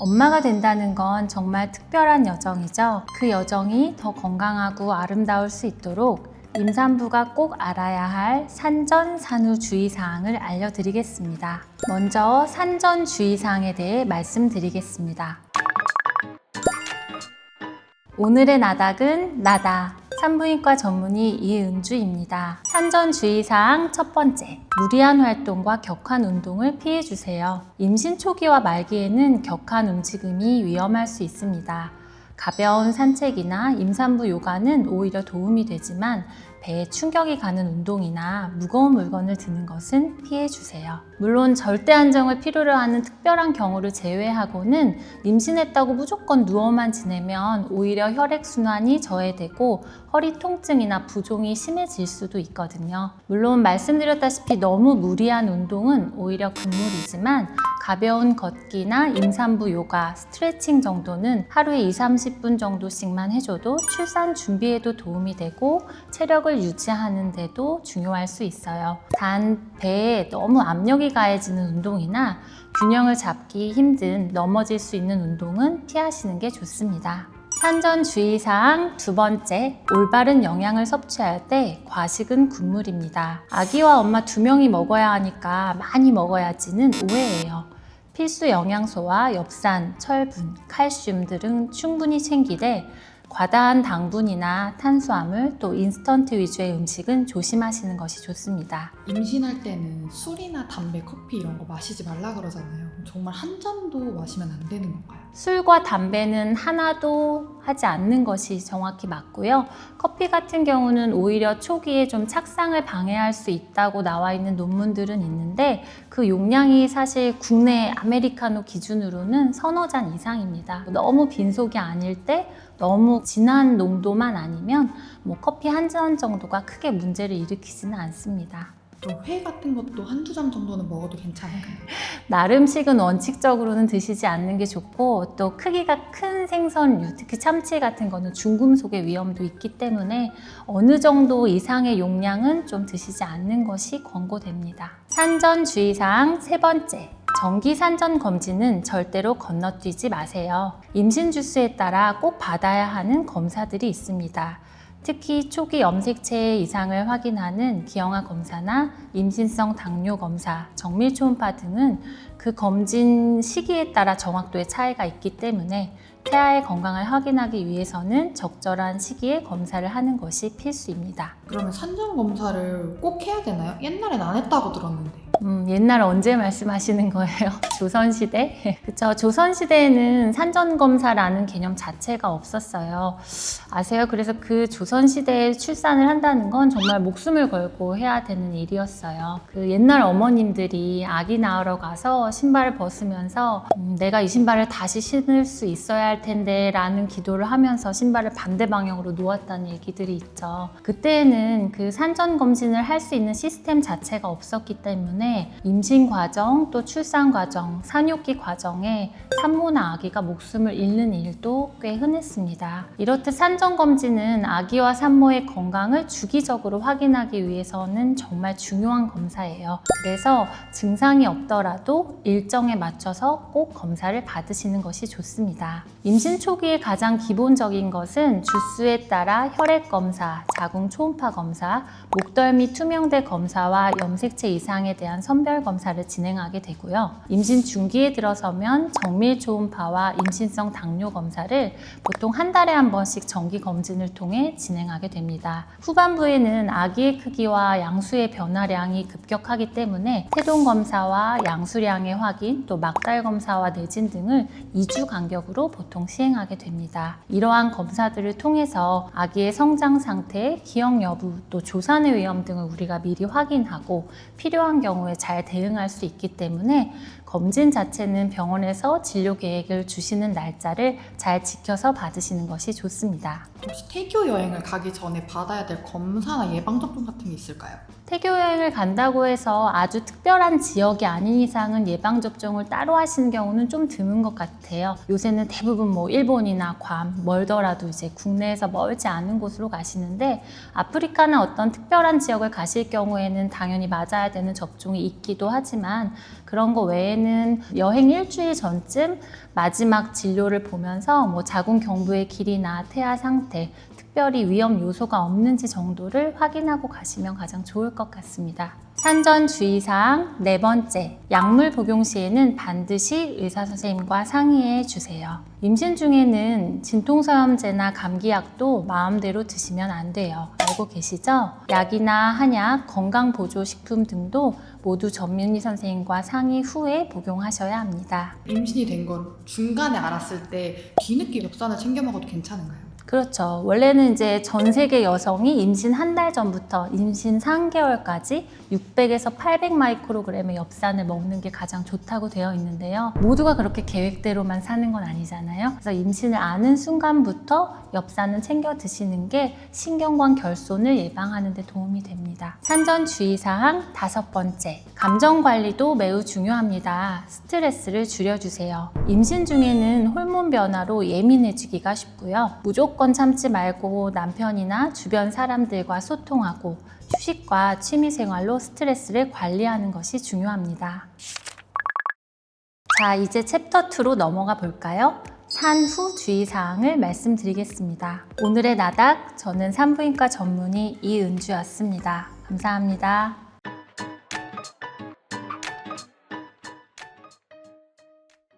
엄마가 된다는 건 정말 특별한 여정이죠. 그 여정이 더 건강하고 아름다울 수 있도록 임산부가 꼭 알아야 할 산전 산후 주의사항을 알려드리겠습니다. 먼저 산전 주의사항에 대해 말씀드리겠습니다. 오늘의 나닥은 나다. 산부인과 전문의 이은주입니다. 산전 주의사항 첫 번째. 무리한 활동과 격한 운동을 피해주세요. 임신 초기와 말기에는 격한 움직임이 위험할 수 있습니다. 가벼운 산책이나 임산부 요가는 오히려 도움이 되지만 배에 충격이 가는 운동이나 무거운 물건을 드는 것은 피해주세요. 물론 절대 안정을 필요로 하는 특별한 경우를 제외하고는 임신했다고 무조건 누워만 지내면 오히려 혈액순환이 저해되고 허리 통증이나 부종이 심해질 수도 있거든요. 물론 말씀드렸다시피 너무 무리한 운동은 오히려 금물이지만 가벼운 걷기나 임산부 요가, 스트레칭 정도는 하루에 2, 30분 정도씩만 해줘도 출산 준비에도 도움이 되고 체력을 유지하는 데도 중요할 수 있어요. 단 배에 너무 압력이 가해지는 운동이나 균형을 잡기 힘든 넘어질 수 있는 운동은 피하시는 게 좋습니다. 산전 주의사항 두 번째, 올바른 영양을 섭취할 때 과식은 군물입니다. 아기와 엄마 두 명이 먹어야 하니까 많이 먹어야지는 오해예요. 필수 영양소와 엽산, 철분, 칼슘 등은 충분히 챙기되 과다한 당분이나 탄수화물 또 인스턴트 위주의 음식은 조심하시는 것이 좋습니다. 임신할 때는 술이나 담배, 커피 이런 거 마시지 말라 그러잖아요. 정말 한 잔도 마시면 안 되는 건가요? 술과 담배는 하나도 하지 않는 것이 정확히 맞고요. 커피 같은 경우는 오히려 초기에 좀 착상을 방해할 수 있다고 나와 있는 논문들은 있는데 그 용량이 사실 국내 아메리카노 기준으로는 서너 잔 이상입니다. 너무 빈속이 아닐 때 너무 진한 농도만 아니면 뭐 커피 한 잔 정도가 크게 문제를 일으키지는 않습니다. 그럼 회 같은 것도 한두 잔 정도는 먹어도 괜찮을까요? 나름식은 원칙적으로는 드시지 않는 게 좋고 또 크기가 큰 생선류, 특히 참치 같은 거는 중금속의 위험도 있기 때문에 어느 정도 이상의 용량은 좀 드시지 않는 것이 권고됩니다. 산전 주의사항 세 번째. 정기 산전 검진은 절대로 건너뛰지 마세요. 임신 주수에 따라 꼭 받아야 하는 검사들이 있습니다. 특히 초기 염색체 이상을 확인하는 기형아 검사나 임신성 당뇨 검사, 정밀 초음파 등은 그 검진 시기에 따라 정확도의 차이가 있기 때문에 태아의 건강을 확인하기 위해서는 적절한 시기에 검사를 하는 것이 필수입니다. 그러면 산전 검사를 꼭 해야 되나요? 옛날엔 안 했다고 들었는데. 음, 옛날 언제 말씀하시는 거예요? 조선시대? 그쵸. 조선시대에는 산전검사라는 개념 자체가 없었어요. 아세요? 그래서 그 조선시대에 출산을 한다는 건 정말 목숨을 걸고 해야 되는 일이었어요. 그 옛날 어머님들이 아기 낳으러 가서 신발을 벗으면서 음, 내가 이 신발을 다시 신을 수 있어야 할 텐데 라는 기도를 하면서 신발을 반대 방향으로 놓았다는 얘기들이 있죠. 그때는 그 산전검진을 할 수 있는 시스템 자체가 없었기 때문에 임신 과정 또 출산 과정, 산욕기 과정에 산모나 아기가 목숨을 잃는 일도 꽤 흔했습니다. 이렇듯 산전 검진은 아기와 산모의 건강을 주기적으로 확인하기 위해서는 정말 중요한 검사예요. 그래서 증상이 없더라도 일정에 맞춰서 꼭 검사를 받으시는 것이 좋습니다. 임신 초기에 가장 기본적인 것은 주수에 따라 혈액 검사, 자궁 초음파 검사, 목덜미 투명대 검사와 염색체 이상에 대한 선별 검사를 진행하게 되고요. 임신 중기에 들어서면 정밀 초음파와 임신성 당뇨 검사를 보통 한 달에 한 번씩 정기 검진을 통해 진행하게 됩니다. 후반부에는 아기의 크기와 양수의 변화량이 급격하기 때문에 태동 검사와 양수량의 확인, 또 막달 검사와 내진 등을 2주 간격으로 보통 시행하게 됩니다. 이러한 검사들을 통해서 아기의 성장 상태, 기억 여부, 또 조산의 위험 등을 우리가 미리 확인하고 필요한 경우에 잘 대응할 수 있기 때문에 검진 자체는 병원에서 진료 계획을 주시는 날짜를 잘 지켜서 받으시는 것이 좋습니다. 혹시 태교 여행을 가기 전에 받아야 될 검사나 예방접종 같은 게 있을까요? 태교 여행을 간다고 해서 아주 특별한 지역이 아닌 이상은 예방 접종을 따로 하시는 경우는 좀 드문 것 같아요. 요새는 대부분 뭐 일본이나 괌 멀더라도 이제 국내에서 멀지 않은 곳으로 가시는데 아프리카나 어떤 특별한 지역을 가실 경우에는 당연히 맞아야 되는 접종이 있기도 하지만 그런 거 외에는 외에는 여행 일주일 전쯤 마지막 진료를 보면서 뭐 자궁 경부의 길이나 태아 상태, 특별히 위험 요소가 없는지 정도를 확인하고 가시면 가장 좋을 것 같습니다. 산전 주의사항 네 번째, 약물 복용 시에는 반드시 의사 선생님과 상의해 주세요. 임신 중에는 진통소염제나 감기약도 마음대로 드시면 안 돼요. 알고 계시죠? 약이나 한약, 건강보조식품 등도 모두 전문의 선생님과 상의 후에 복용하셔야 합니다. 임신이 된 건 중간에 알았을 때 뒤늦게 엽산을 챙겨 먹어도 괜찮은가요? 그렇죠. 원래는 이제 전 세계 여성이 임신 한 달 전부터 임신 3개월까지 600에서 800 마이크로그램의 엽산을 먹는 게 가장 좋다고 되어 있는데요. 모두가 그렇게 계획대로만 사는 건 아니잖아요. 그래서 임신을 아는 순간부터 엽산은 챙겨 드시는 게 신경관 결손을 예방하는 데 도움이 됩니다. 산전 주의사항 다섯 번째. 감정 관리도 매우 중요합니다. 스트레스를 줄여주세요. 임신 중에는 호르몬 변화로 예민해지기가 쉽고요. 무조건 참지 말고 남편이나 주변 사람들과 소통하고 휴식과 취미 생활로 스트레스를 관리하는 것이 중요합니다. 자, 이제 챕터 2로 넘어가 볼까요? 산후 주의사항을 말씀드리겠습니다. 오늘의 나닥, 저는 산부인과 전문의 이은주였습니다. 감사합니다.